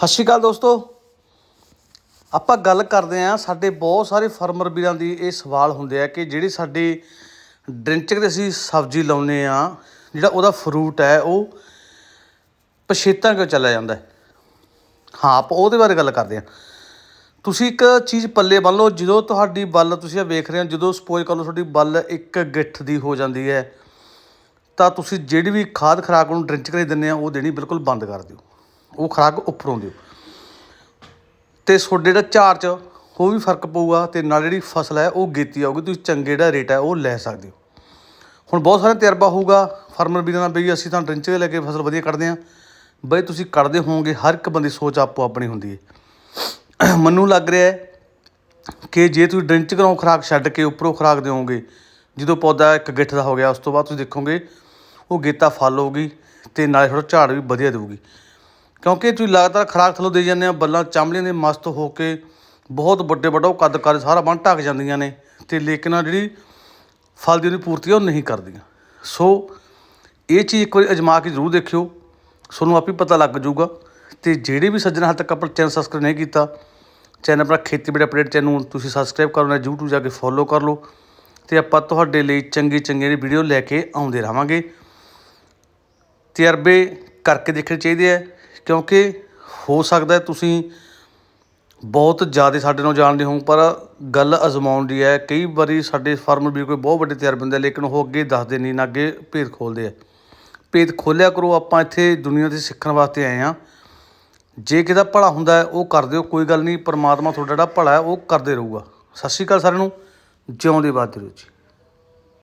ਸਤਿ ਸ਼੍ਰੀ ਅਕਾਲ ਦੋਸਤੋ। ਆਪਾਂ ਗੱਲ ਕਰਦੇ ਆਂ ਸਾਡੇ ਬਹੁਤ ਸਾਰੇ ਫਾਰਮਰ ਵੀਰਾਂ ਦੀ ਇਹ ਸਵਾਲ ਹੁੰਦੇ ਆ ਕਿ ਜਿਹੜੀ ਸਾਡੀ ਡਰਿੰਚਕ ਦੇ ਅਸੀਂ ਸਬਜ਼ੀ ਲਾਉਨੇ ਆ ਜਿਹੜਾ ਉਹਦਾ ਫਰੂਟ ਹੈ, ਉਹ ਪਛੇਤਾਂ ਕਿਉਂ ਚਲਾ ਜਾਂਦਾ ਹੈ? ਹਾਂ, ਆਪਾਂ ਉਹਦੇ ਬਾਰੇ ਗੱਲ ਕਰਦੇ ਆਂ ਤੁਸੀਂ ਇੱਕ ਚੀਜ਼ ਪੱਲੇ ਬੰਨ ਲਓ, ਜਦੋਂ ਤੁਹਾਡੀ ਬੱਲ ਤੁਸੀਂ ਇਹ ਵੇਖ ਰਹੇ ਹੋ, ਜਦੋਂ ਸਪੋਜ਼ ਕਰ ਲਓ ਤੁਹਾਡੀ ਬੱਲ ਇੱਕ ਗਿੱਠ ਦੀ ਹੋ ਜਾਂਦੀ ਹੈ, ਤਾਂ ਤੁਸੀਂ ਜਿਹੜੀ ਵੀ ਖਾਦ ਖੁਰਾਕ ਨੂੰ ਡਰਿੰਚ ਕਰੇ ਦਿੰਦੇ ਆ ਉਹ ਦੇਣੀ ਬਿਲਕੁਲ ਬੰਦ ਕਰ ਦਿਓ। ਉਹ ਖੁਰਾਕ ਉੱਪਰੋਂ ਦਿਓ। ਤੇ ਤੁਹਾਡੇ ਜਿਹੜਾ ਝਾੜ 'ਚ ਉਹ ਵੀ ਫ਼ਰਕ ਪਊਗਾ ਤੇ ਨਾਲ ਜਿਹੜੀ ਫਸਲ ਹੈ ਉਹ ਗੇਤੀ ਆਊਗੀ, ਤੁਸੀਂ ਚੰਗੇ ਜਿਹੜਾ ਰੇਟ ਹੈ ਉਹ ਲੈ ਸਕਦੇ ਹੋ। ਹੁਣ ਬਹੁਤ ਸਾਰਾ ਤਜਰਬਾ ਹੋਊਗਾ, ਫਾਰਮਰ ਵੀਰਾਂ ਦਾ ਬਈ ਅਸੀਂ ਤਾਂ ਡਰਿੰਚ ਦੇ ਲੈ ਕੇ ਫਸਲ ਵਧੀਆ ਕੱਢਦੇ ਹਾਂ। ਬਈ ਤੁਸੀਂ ਕੱਢਦੇ ਹੋਵੋਗੇ, ਹਰ ਇੱਕ ਬੰਦੀ ਸੋਚ ਆਪੋ ਆਪਣੀ ਹੁੰਦੀ ਹੈ। ਮੈਨੂੰ ਲੱਗ ਰਿਹਾ ਹੈ ਕਿ ਜੇ ਤੁਸੀਂ ਡਰਿੰਚ ਕਰਾਓ ਖੁਰਾਕ ਛੱਡ ਕੇ ਉੱਪਰੋਂ ਖੁਰਾਕ ਦਿਓਗੇ, ਜਦੋਂ ਪੌਦਾ ਇੱਕ ਗਿੱਠ ਦਾ ਹੋ ਗਿਆ, ਉਸ ਤੋਂ ਬਾਅਦ ਤੁਸੀਂ ਦੇਖੋਗੇ ਉਹ ਗੇਤਾ ਫਲ ਹੋਊਗੀ ਤੇ ਨਾਲੇ ਥੋੜਾ ਝਾੜ ਵੀ ਵਧੀਆ ਦੇਊਗੀ। ਕਿਉਂਕਿ ਤੁਸੀਂ ਲਗਾਤਾਰ ਖੁਰਾਕ ਥੱਲੋਂ ਦੇ ਜਾਂਦੇ ਆ ਬੱਲਾਂ ਚਾਂਬਲੀਆਂ ਦੇ ਮਸਤ ਹੋ ਕੇ ਬਹੁਤ ਵੱਡੇ ਵੱਡਾ ਉਹ ਕੱਦ ਕਰ ਸਾਰਾ ਬੰਨ ਢੱਕ ਜਾਂਦੀਆਂ ਨੇ ਤੇ ਲੇਕਿਨ ਆ ਜਿਹੜੀ ਫਲ ਦੀ ਉਹਦੀ ਪੂਰਤੀ ਉਹ ਨਹੀਂ ਕਰਦੀਆਂ। ਸੋ ਇਹ ਚੀਜ਼ ਇੱਕ ਵਾਰੀ ਅਜਮਾ ਕੇ ਜ਼ਰੂਰ ਦੇਖਿਓ, ਤੁਹਾਨੂੰ ਆਪੇ ਪਤਾ ਲੱਗ ਜਾਊਗਾ। ਤੇ ਜਿਹੜੇ ਵੀ ਸੱਜਣ ਹਾਲ ਤੱਕ ਆਪਣਾ ਚੈਨਲ ਸਬਸਕ੍ਰਾਈਬ ਨਹੀਂ ਕੀਤਾ, ਚੈਨਲ ਆਪਣਾ ਖੇਤੀਬਾੜੀ ਅਪਡੇਟ ਚੈਨਲ ਤੁਸੀਂ ਸਬਸਕ੍ਰਾਈਬ ਕਰੋ ਨਾ YouTube ਜਾ ਕੇ ਫੋਲੋ ਕਰ ਲਓ। ਤੇ ਆਪਾਂ ਤੁਹਾਡੇ ਲਈ ਚੰਗੀ ਚੰਗੀ ਜਿਹੜੀ ਵੀਡੀਓ ਲੈ ਕੇ ਆਉਂਦੇ ਰਹਾਂਗੇ। ਤਜਰਬੇ ਕਰਕੇ ਦੇਖਣੇ ਚਾਹੀਦੇ ਆ। ਕਿਉਂਕਿ ਹੋ ਸਕਦਾ ਤੁਸੀਂ ਬਹੁਤ ਜ਼ਿਆਦਾ ਸਾਡੇ ਨਾਲ ਜਾਣਦੇ ਹੋ, ਪਰ ਗੱਲ ਅਜ਼ਮਾਉਣ ਦੀ ਹੈ। ਕਈ ਵਾਰੀ ਸਾਡੇ ਫਾਰਮਰ ਵੀ ਕੋਈ ਬਹੁਤ ਵੱਡੇ ਤਜਰਬੇ ਹੁੰਦੇ ਲੇਕਿਨ ਉਹ ਅੱਗੇ ਦੱਸਦੇ ਨਹੀਂ, ਨਾ ਅੱਗੇ ਭੇਦ ਖੋਲਦੇ ਆ। ਭੇਦ ਖੋਲਿਆ ਕਰੋ, ਆਪਾਂ ਇੱਥੇ ਦੁਨੀਆ ਦੇ ਸਿੱਖਣ ਵਾਸਤੇ ਆਏ ਆ ਜੇ ਕਿਹਦਾ ਭਲਾ ਹੁੰਦਾ ਉਹ ਕਰ ਦਿਓ, ਕੋਈ ਗੱਲ ਨਹੀਂ, ਪਰਮਾਤਮਾ ਤੁਹਾਡਾ ਜਿਹੜਾ ਭਲਾ ਹੈ, ਉਹ ਕਰਦੇ ਰਹੂਗਾ। ਸਤਿ ਸ਼੍ਰੀ ਅਕਾਲ ਸਾਰਿਆਂ ਨੂੰ, ਜਿਉਂਦੇ ਬਾਦ ਰਹੋ ਜੀ